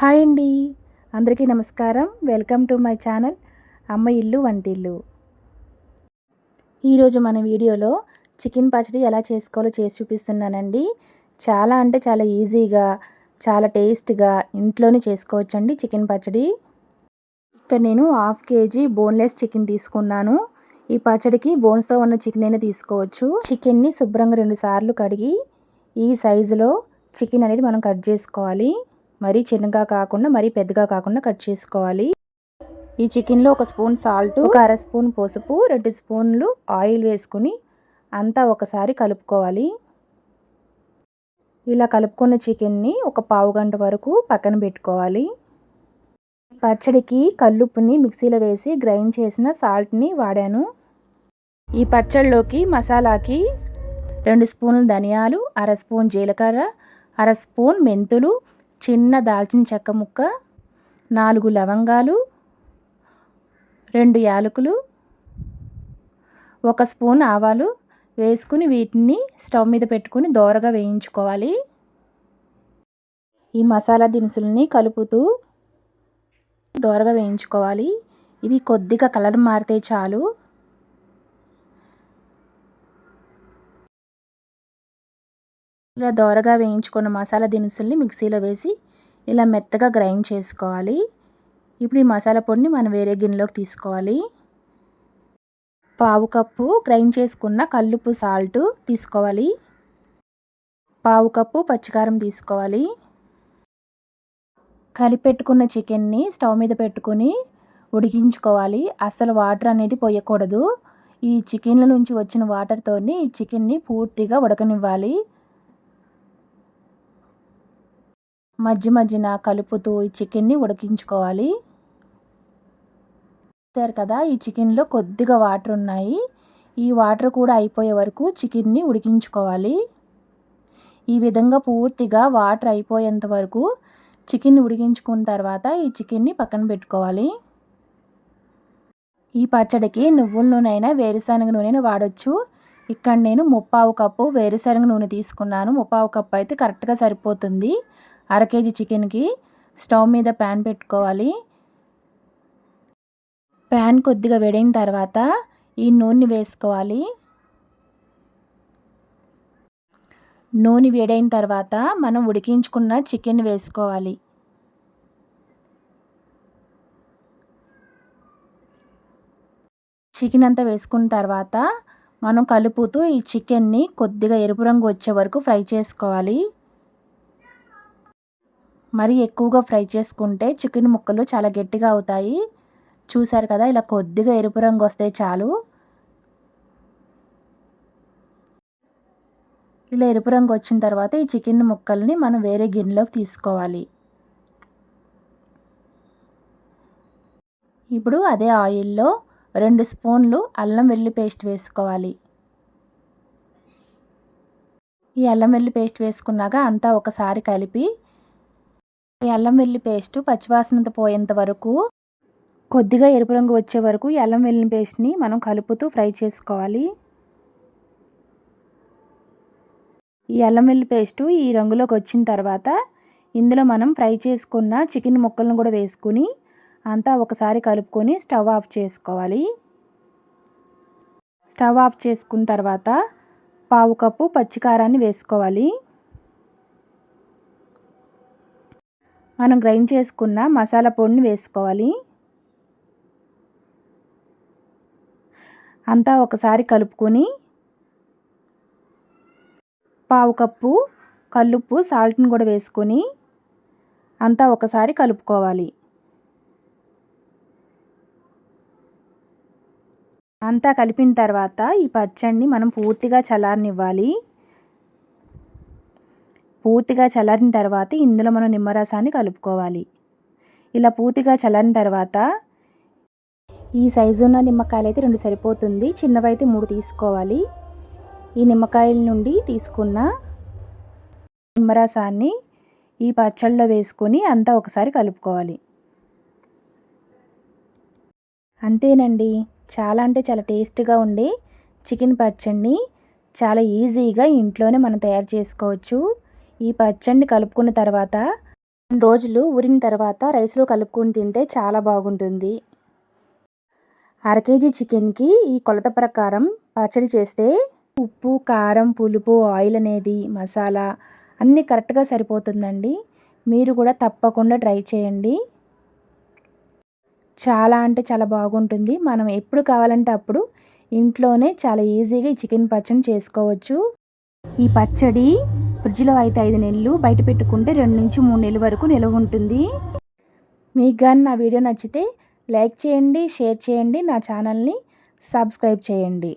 Hi అండి. అందరికీ నమస్కారం. వెల్కమ్ టు మై ఛానల్ అమ్మ ఇల్లు వంటిల్లు. ఈరోజు మన వీడియోలో చికెన్ పచ్చడి ఎలా చేసుకోవాలో చేసి చూపిస్తున్నానండి. చాలా అంటే చాలా ఈజీగా చాలా టేస్ట్గా ఇంట్లోనే చేసుకోవచ్చండి చికెన్ పచ్చడి. ఇక్కడ నేను హాఫ్ కేజీ బోన్లెస్ చికెన్ తీసుకున్నాను. ఈ పచ్చడికి బోన్స్తో ఉన్న చికెన్ అయినా తీసుకోవచ్చు. చికెన్ని శుభ్రంగా రెండు సార్లు కడిగి ఈ సైజులో చికెన్ అనేది మనం కట్ చేసుకోవాలి. మరీ చిన్నగా కాకుండా మరీ పెద్దగా కాకుండా కట్ చేసుకోవాలి. ఈ చికెన్లో ఒక స్పూన్ సాల్ట్ ఒక అర స్పూన్ పసుపు రెండు స్పూన్లు ఆయిల్ వేసుకుని అంతా ఒకసారి కలుపుకోవాలి. ఇలా కలుపుకున్న చికెన్ని ఒక పావు గంట వరకు పక్కన పెట్టుకోవాలి. పచ్చడికి కల్లుప్పుని మిక్సీలో వేసి గ్రైండ్ చేసిన సాల్ట్ని వాడాను. ఈ పచ్చడిలోకి మసాలాకి రెండు స్పూన్లు ధనియాలు అర స్పూన్ జీలకర్ర అర స్పూన్ మెంతులు చిన్న దాల్చిన చెక్క ముక్క నాలుగు లవంగాలు రెండు యాలకులు ఒక స్పూన్ ఆవాలు వేసుకుని వీటిని స్టవ్ మీద పెట్టుకుని దోరగా వేయించుకోవాలి. ఈ మసాలా దినుసుల్ని కలుపుతూ దోరగా వేయించుకోవాలి. ఇవి కొద్దిగా కలర్ మారితే చాలు. ఇలా దోరగా వేయించుకున్న మసాలా దినుసుల్ని మిక్సీలో వేసి ఇలా మెత్తగా గ్రైండ్ చేసుకోవాలి. ఇప్పుడు ఈ మసాలా పొడిని మనం వేరే గిన్నెలోకి తీసుకోవాలి. పావు కప్పు గ్రైండ్ చేసుకున్న కల్లుపు సాల్ట్ తీసుకోవాలి. పావు కప్పు పచ్చికారం తీసుకోవాలి. కలిపెట్టుకున్న చికెన్ని స్టవ్ మీద పెట్టుకుని ఉడికించుకోవాలి. అసలు వాటర్ అనేది పోయకూడదు. ఈ చికెన్ల నుంచి వచ్చిన వాటర్తోని ఈ చికెన్ని పూర్తిగా ఉడకనివ్వాలి. మధ్య మధ్యన కలుపుతూ ఈ చికెన్ని ఉడికించుకోవాలి. చూస్తారు కదా ఈ చికెన్లో కొద్దిగా వాటర్ ఉన్నాయి. ఈ వాటర్ కూడా అయిపోయే వరకు చికెన్ని ఉడికించుకోవాలి. ఈ విధంగా పూర్తిగా వాటర్ అయిపోయేంత వరకు చికెన్ని ఉడికించుకున్న తర్వాత ఈ చికెన్ని పక్కన పెట్టుకోవాలి. ఈ పచ్చడికి నువ్వుల నూనె అయినా వేరుశనగ నూనె వాడచ్చు. ఇక్కడ నేను ముప్పావు కప్పు వేరుశనగ నూనె తీసుకున్నాను. ముప్పావు కప్పు అయితే కరెక్ట్గా సరిపోతుంది. అర కేజీ చికెన్కి స్టవ్ మీద ప్యాన్ పెట్టుకోవాలి. ప్యాన్ కొద్దిగా వేడైన తర్వాత ఈ నూనె వేసుకోవాలి. నూనె వేడైన తర్వాత మనం ఉడికించుకున్న చికెన్ వేసుకోవాలి. చికెన్ అంతా వేసుకున్న తర్వాత మనం కలుపుతూ ఈ చికెన్ని కొద్దిగా ఎరుపు రంగు వచ్చే వరకు ఫ్రై చేసుకోవాలి. మరి ఎక్కువగా ఫ్రై చేసుకుంటే చికెన్ ముక్కలు చాలా గట్టిగా అవుతాయి. చూసారు కదా ఇలా కొద్దిగా ఎరుపు రంగు వస్తే చాలు. ఇలా ఎరుపు రంగు వచ్చిన తర్వాత ఈ చికెన్ ముక్కల్ని మనం వేరే గిన్నెలోకి తీసుకోవాలి. ఇప్పుడు అదే ఆయిల్లో రెండు స్పూన్లు అల్లం వెల్లి పేస్ట్ వేసుకోవాలి. ఈ అల్లం వెల్లి పేస్ట్ వేసుకున్నాక అంతా ఒకసారి కలిపి ఈ అల్లం వెల్లి పేస్ట్ పచ్చివాసనంత పోయేంత వరకు కొద్దిగా ఎరుపు రంగు వచ్చే వరకు ఈ అల్లం వెల్లి పేస్ట్ని మనం కలుపుతూ ఫ్రై చేసుకోవాలి. ఈ అల్లం వెల్లి పేస్టు ఈ రంగులోకి వచ్చిన తర్వాత ఇందులో మనం ఫ్రై చేసుకున్న చికెన్ ముక్కలను కూడా వేసుకుని అంతా ఒకసారి కలుపుకొని స్టవ్ ఆఫ్ చేసుకోవాలి. స్టవ్ ఆఫ్ చేసుకున్న తర్వాత పావు కప్పు పచ్చికారాన్ని వేసుకోవాలి. మనం గ్రైండ్ చేసుకున్న మసాలా పొడిని వేసుకోవాలి. అంతా ఒకసారి కలుపుకొని పావు కప్పు కల్లుప్పు సాల్ట్ని కూడా వేసుకొని అంతా ఒకసారి కలుపుకోవాలి. అంతా కలిపిన తర్వాత ఈ పచ్చడిని మనం పూర్తిగా చల్లారనివ్వాలి. పూర్తిగా చల్లారిన తర్వాత ఇందులో మనం నిమ్మరసాన్ని కలుపుకోవాలి. ఇలా పూర్తిగా చల్లారిన తర్వాత ఈ సైజు ఉన్న నిమ్మకాయలు అయితే రెండు సరిపోతుంది. చిన్నవైతే మూడు తీసుకోవాలి. ఈ నిమ్మకాయల నుండి తీసుకున్న నిమ్మరసాన్ని ఈ పచ్చళ్ళలో వేసుకొని అంతా ఒకసారి కలుపుకోవాలి. అంతేనండి. చాలా అంటే చాలా టేస్ట్గా ఉండే చికెన్ పచ్చడిని చాలా ఈజీగా ఇంట్లోనే మనం తయారు చేసుకోవచ్చు. ఈ పచ్చడిని కలుపుకున్న తర్వాత రెండు రోజులు ఊరిన తర్వాత రైస్లో కలుపుకొని తింటే చాలా బాగుంటుంది. అర కేజీ చికెన్కి ఈ కొలత ప్రకారం పచ్చడి చేస్తే ఉప్పు కారం పులుపు ఆయిల్ అనేది మసాలా అన్నీ కరెక్ట్గా సరిపోతుందండి. మీరు కూడా తప్పకుండా ట్రై చేయండి. చాలా అంటే చాలా బాగుంటుంది. మనం ఎప్పుడు కావాలంటే అప్పుడు ఇంట్లోనే చాలా ఈజీగా ఈ చికెన్ పచ్చడి చేసుకోవచ్చు. ఈ పచ్చడి ఫ్రిడ్జ్లో అయితే ఐదు నెలలు బయట పెట్టుకుంటే రెండు నుంచి మూడు నెలల వరకు నిల్వ ఉంటుంది. మీకు కానీ నా వీడియో నచ్చితే లైక్ చేయండి షేర్ చేయండి నా ఛానల్ని సబ్స్క్రైబ్ చేయండి.